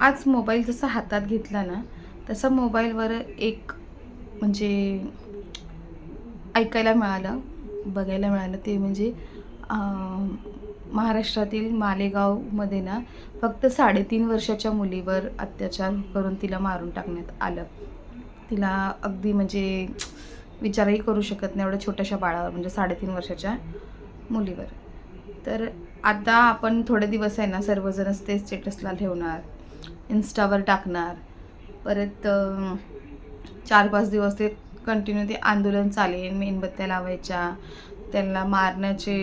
आज मोबाईल जसा हातात घेतला ना तसा मोबाईलवर एक म्हणजे ऐकायला मिळालं बघायला मिळालं. ते म्हणजे महाराष्ट्रातील मालेगावमध्ये ना फक्त साडेतीन वर्षाच्या मुलीवर अत्याचार करून तिला मारून टाकण्यात आलं. तिला अगदी म्हणजे विचारही करू शकत नाही एवढ्या छोट्याशा बाळावर म्हणजे साडेतीन वर्षाच्या मुलीवर. तर आता आपण थोडे दिवस आहे ना सर्वजणच ते स्टेटसला ठेवणार. इन्स्टावर टाकणार. परत चार पाच दिवस ते कंटिन्यू ते आंदोलन चालेल मेणबत्त्या लावायच्या. त्यांना मारण्याचे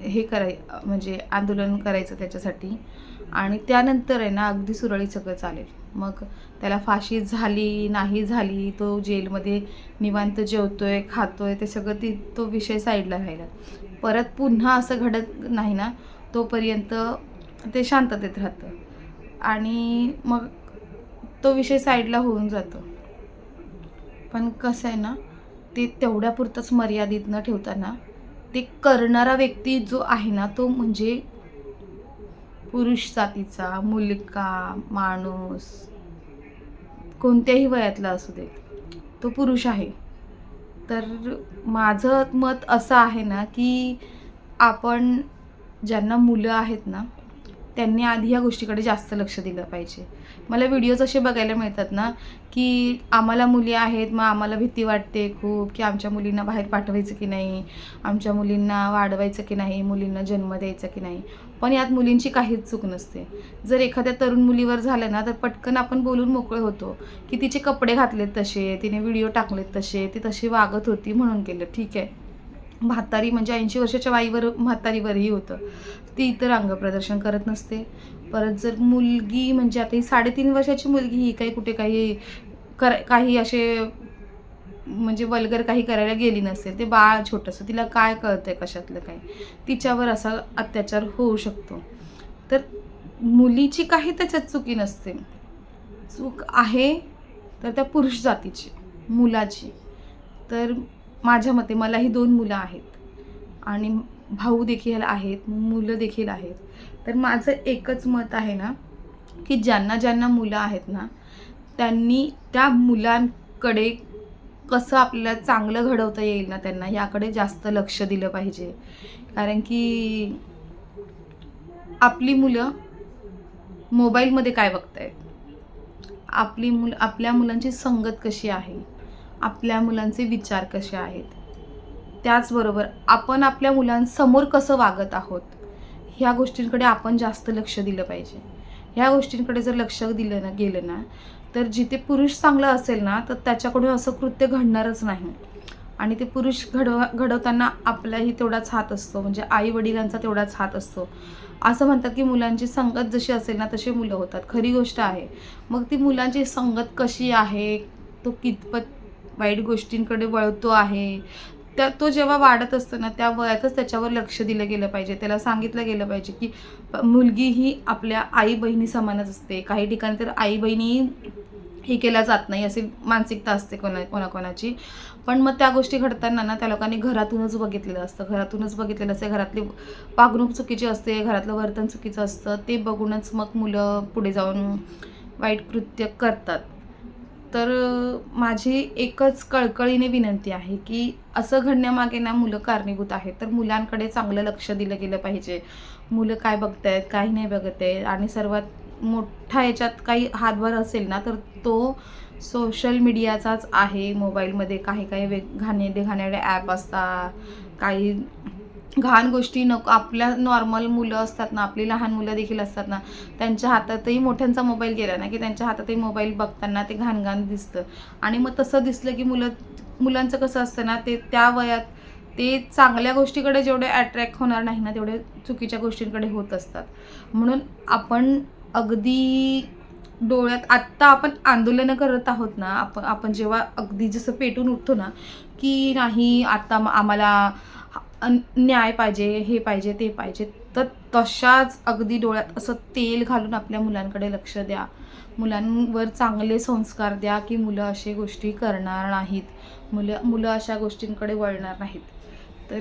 हे कराय म्हणजे आंदोलन करायचं त्याच्यासाठी. आणि त्यानंतर आहे ना अगदी सुरळीत सगळं चालेल. मग त्याला फाशी झाली नाही झाली तो जेलमध्ये निवांत जेवतोय खातोय ते सगळं ती तो विषय साईडला राहिला. परत पुन्हा असं घडत नाही ना तोपर्यंत ते शांततेत राहतं. आणि मग तो विषय साईडला होऊन जातो. पण कसं आहे ना ते तेवढ्यापुरतंच मर्यादित न ठेवताना ते करणारा व्यक्ती जो आहे ना तो म्हणजे पुरुष जातीचा मुलगा माणूस कोणत्याही वयातला असू दे तो पुरुष आहे. तर माझं मत असं आहे ना की आपण ज्यांना मुलं आहेत ना त्यांनी आधी या गोष्टीकडे जास्त लक्ष दिलं पाहिजे. मला व्हिडिओज असे बघायला मिळतात ना की आम्हाला मुली आहेत मग आम्हाला भीती वाटते खूप की आमच्या मुलींना बाहेर पाठवायचं की नाही आमच्या मुलींना वाढवायचं की नाही मुलींना जन्म द्यायचा की नाही. पण यात मुलींची काहीच चूक नसते. जर एखाद्या तरुण मुलीवर झालं ना तर पटकन आपण बोलून मोकळे होतो की तिचे कपडे घातलेत तसे तिने व्हिडिओ टाकलेत तसे ती तशी वागत होती म्हणून केलं. ठीक आहे. म्हातारी म्हणजे ऐंशी वर्षाच्या वाईवर म्हातारीवरही होतं. ती इतर अंगप्रदर्शन करत नसते. परत जर मुलगी म्हणजे आता ही साडेतीन वर्षाची मुलगी ही काही कुठे काही कर काही असे म्हणजे वल्गर काही करायला गेली नसेल ते बाळ छोटंसं तिला काय कळतंय कशातलं काय? तिच्यावर असा अत्याचार होऊ शकतो. तर मुलीची काही त्याच्यात चुकी नसते. चूक आहे तर त्या पुरुष जातीची मुलाची. तर माझ्या मते मलाही दोन मुलं आहेत. आणि भाऊ देखील आहेत मुलं देखील आहेत. तर माझं एकच मत आहे ना की ज्यांना ज्यांना मुलं आहेत ना त्यांनी त्या मुलांकडे कसं आपल्याला चांगलं घडवता येईल ना त्यांना याकडे जास्त लक्ष दिलं पाहिजे. कारण की आपली मुलं मोबाईलमध्ये काय बघतायत? आपली मुलं आपल्या मुलांची संगत कशी आहे? आपल्या मुलांचे विचार कसे आहेत? त्याचबरोबर आपण आपल्या मुलांसमोर कसं वागत आहोत? ह्या गोष्टींकडे आपण जास्त लक्ष दिलं पाहिजे. ह्या गोष्टींकडे जर लक्ष दिलं ना गेलं ना तर जिथे पुरुष चांगला असेल ना तर त्याच्याकडून असं कृत्य घडणारच नाही. आणि ते पुरुष घडव घडवताना आपलाही तेवढाच हात असतो. म्हणजे आई वडिलांचा तेवढाच हात असतो. असं म्हणतात की मुलांची संगत जशी असेल ना तशी मुलं होतात. खरी गोष्ट आहे. मग ती मुलांची संगत कशी आहे? तो कितपत वाईट गोष्टींकडे वळतो आहे. त्या तो जेव्हा वाढत असतो ना त्या वयातच त्याच्यावर लक्ष दिलं गेलं पाहिजे. त्याला सांगितलं गेलं पाहिजे की मुलगी ही आपल्या आई बहिणी समानच असते. काही ठिकाणी तर आई बहिणी हे केल्या जात नाही अशी मानसिकता असते कोणा कोणाकोणाची. पण मग त्या गोष्टी घडताना ना त्या लोकांनी घरातूनच बघितलेलं असतं. घरातूनच बघितलेलं असते. घरातली वागणूक चुकीची असते घरातलं वर्तन चुकीचं असतं. ते बघूनच मग मुलं पुढे जाऊन वाईट कृत्य करतात. तर माझी एकच कळकळीने विनंती आहे की असं घडण्यामागे ना मुलं कारणीभूत आहेत. तर मुलांकडे चांगलं लक्ष दिलं गेलं पाहिजे. मुलं काय बघत आहेत काही नाही बघत आहेत आणि सर्वात मोठा याच्यात काही हातभार असेल ना तर तो सोशल मीडियाचाच आहे. मोबाईलमध्ये काही काही वेग घाणे घाणेरडे ॲप असतात. काही घाण गोष्टी नको आपल्या नॉर्मल मुलं असतात ना आपली लहान मुलं देखील असतात ना त्यांच्या हातातही मोठ्यांचा मोबाईल गेला ना की त्यांच्या हातातही मोबाईल बघताना ते घाण घाण दिसतं. आणि मग तसं दिसलं की मुलं मुलांचं कसं असतं ना ते त्या वयात ते चांगल्या गोष्टीकडे जेवढे अट्रॅक्ट होणार नाही ना तेवढे चुकीच्या गोष्टींकडे होत असतात. म्हणून आपण अगदी डोळ्यात आत्ता आपण आंदोलनं करत आहोत ना आपण आपण जेव्हा अगदी जसं पेटून उठतो ना की नाही आत्ता आम्हाला न्याय पाहिजे हे पाहिजे ते पाहिजे. तर तशाच अगदी डोळ्यात असं तेल घालून आपल्या मुलांकडे लक्ष द्या. मुलांवर चांगले संस्कार द्या की मुलं असे गोष्टी करणार नाहीत. मुलं मुलं अशा गोष्टींकडे वळणार नाहीत. तर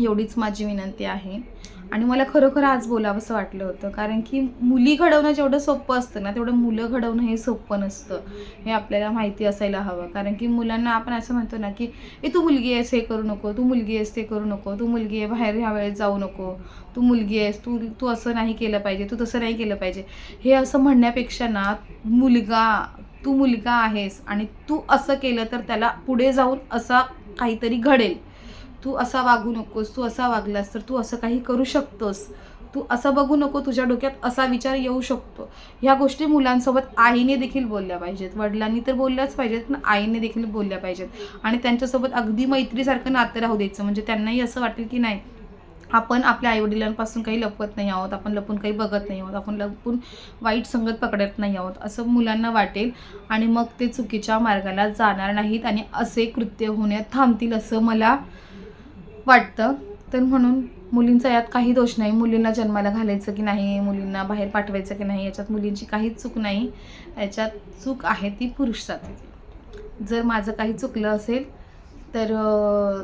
एवढीच माझी विनंती आहे. आणि मला खरोखर आज बोलावंसं वाटलं होतं. कारण की मुली घडवणं जेवढं सोपं असतं ना तेवढं मुलं घडवणं हे सोपं नसतं. हे आपल्याला माहिती असायला हवं. कारण की मुलांना आपण असं म्हणतो ना की ए तू मुलगी आहेस हे करू नको. तू मुलगी आहेस ते करू नको. तू मुलगी आहे बाहेर ह्या वेळेस जाऊ नको. तू मुलगी आहेस तू तू असं नाही केलं पाहिजे. तू तसं नाही केलं पाहिजे. हे असं म्हणण्यापेक्षा ना मुलगा तू मुलगा आहेस आणि तू असं केलं तर त्याला पुढे जाऊन असा काहीतरी घडेल. तू असा वागू नकोस तू असा वागलास तर तू असं काही करू शकतोस. तू असं बघू नको तुझ्या डोक्यात असा विचार येऊ शकतो. ह्या गोष्टी मुलांसोबत आईने देखील बोलल्या पाहिजेत. वडिलांनी तर बोलल्याच पाहिजेत पण आईने देखील बोलल्या पाहिजेत. आणि त्यांच्यासोबत अगदी मैत्रीसारखं नातं राहू द्यायचं. म्हणजे त्यांनाही असं वाटेल की नाही आपण आपल्या आईवडिलांपासून काही लपवत नाही आहोत आपण लपून काही बघत नाही आहोत आपण लपून वाईट संगत पकडत नाही आहोत असं मुलांना वाटेल. आणि मग ते चुकीच्या मार्गाला जाणार नाहीत आणि असे कृत्य होण्यात थांबतील असं मला वाटतं. तर म्हणून मुलींचा यात काही दोष नाही. मुलींना जन्माला घालायचं की नाही मुलींना बाहेर पाठवायचं की नाही याच्यात मुलींची काहीच चूक नाही. याच्यात चूक आहे ती पुरुष जातीची जर माझं काही चुकलं असेल तर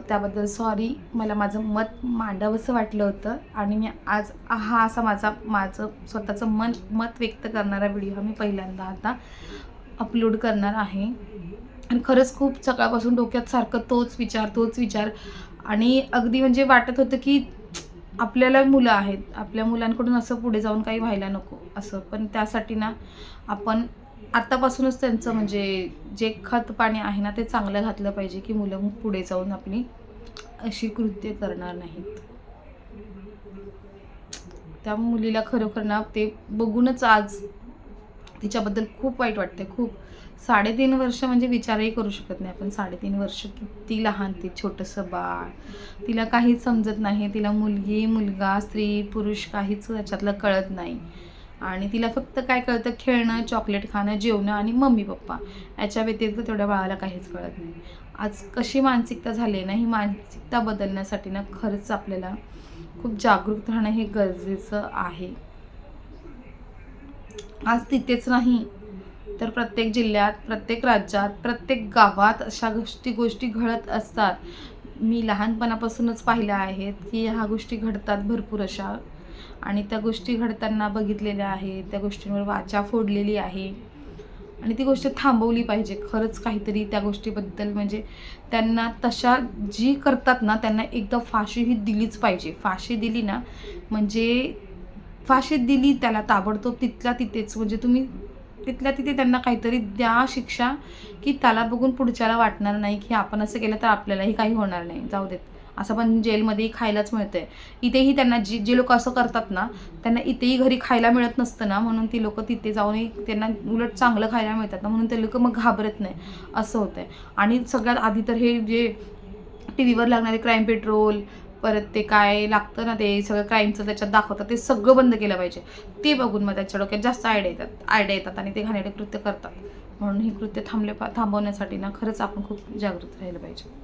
त्याबद्दल सॉरी मला माझं मत मांडावंसं वाटलं होतं आणि मी आज हा असा माझा माझं स्वतःचं मन मत व्यक्त करणारा व्हिडिओ हा मी पहिल्यांदा आता अपलोड करणार आहे. आणि खरंच खूप सकाळपासून डोक्यात सारखं तोच विचार तोच विचार आणि अगदी म्हणजे वाटत होतं की आपल्याला मुलं आहेत. आपल्या मुलांकडून असं पुढे जाऊन काही व्हायला नको असं. पण त्यासाठी ना आपण आत्तापासूनच त्यांचं म्हणजे जे खत पाणी आहे ना ते चांगलं घातलं पाहिजे की मुलं पुढे जाऊन आपली अशी कृत्य करणार नाहीत. त्या मुलीला खरोखर ना ते बघूनच आज तिच्याबद्दल खूप वाईट वाटते खूप. साडेतीन वर्ष म्हणजे विचारही करू शकत नाही आपण. साडेतीन वर्ष किती लहान ती छोटंसं बाळ. तिला काहीच समजत नाही. तिला मुलगी मुलगा स्त्री पुरुष काहीच याच्यातलं कळत नाही. आणि तिला फक्त काय कळतं? खेळणं चॉकलेट खाणं जेवणं आणि मम्मी पप्पा. याच्या व्यतिरिक्त तेवढ्या बाळाला काहीच कळत नाही. आज कशी मानसिकता झाली आहे ना ही मानसिकता बदलण्यासाठी ना खरंच आपल्याला खूप जागरूक राहणं हे गरजेचं आहे. आज तिथेच नाही. तर प्रत्येक जिल्ह्यात प्रत्येक राज्यात प्रत्येक गावात अशा गोष्टी गोष्टी घडत असतात. मी लहानपणापासूनच पाहिल्या आहेत की ह्या गोष्टी घडतात भरपूर अशा. आणि त्या गोष्टी घडताना बघितलेल्या आहेत त्या गोष्टींवर वाचा फोडलेली आहे. आणि ती गोष्ट थांबवली पाहिजे. खरंच काहीतरी त्या गोष्टीबद्दल म्हणजे त्यांना तशा जी करतात ना त्यांना एकदा फाशी ही दिलीच पाहिजे. फाशी दिली ना म्हणजे फाशीत दिली त्याला ताबडतोब तिथल्या तिथेच म्हणजे तुम्ही तिथल्या तिथे त्यांना काहीतरी द्या शिक्षा की त्याला बघून पुढच्याला वाटणार नाही की आपण असं केलं तर आपल्यालाही काही होणार नाही. जाऊ देत. असं पण जेलमध्येही खायलाच मिळतंय. इथेही त्यांना जी जे लोक असं करतात ना त्यांना इथेही घरी खायला मिळत नसतं ना म्हणून ती लोक तिथे जाऊनही त्यांना उलट चांगलं खायला मिळतात ना म्हणून ते लोक मग घाबरत नाही. असं होतंय. आणि सगळ्यात आधी तर हे जे टी व्हीवर लागणारे क्राईम पेट्रोल परत ते काय लागतं ना ते सगळं क्राईमचं त्याच्यात दाखवतात ते सगळं बंद केलं पाहिजे. ते बघून मग त्याच्या डोक्यात जास्त आयडिया येतात आयडिया येतात आणि ते घाणेरडे कृत्य करतात. म्हणून ही कृत्य थांबले पा थांबवण्यासाठी ना खरंच आपण खूप जागृत राहिलं पाहिजे.